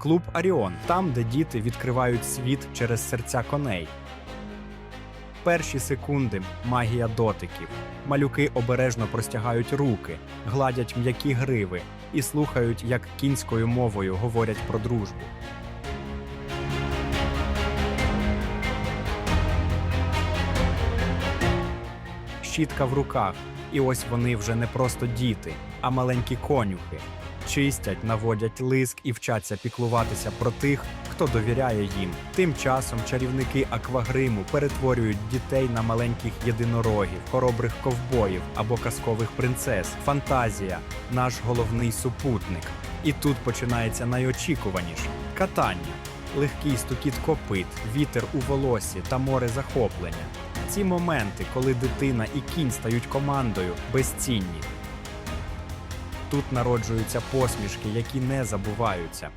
Клуб Аріон там, де діти відкривають світ через серця коней. Перші секунди магія дотиків. Малюки обережно простягають руки, гладять м'які гриви і слухають, як кінською мовою говорять про дружбу. щітка в руках, і ось вони вже не просто діти, а маленькі конюхи. Чистять, наводять лиск і вчаться піклуватися про тих, хто довіряє їм. Тим часом чарівники аквагриму перетворюють дітей на маленьких єдинорогів, хоробрих ковбоїв або казкових принцес. Фантазія наш головний супутник. І тут починається найочікуваніше катання, легкий стукіт копит, вітер у волосі та море захоплення. Ці моменти, коли дитина і кінь стають командою, безцінні. Тут народжуються посмішки, які не забуваються.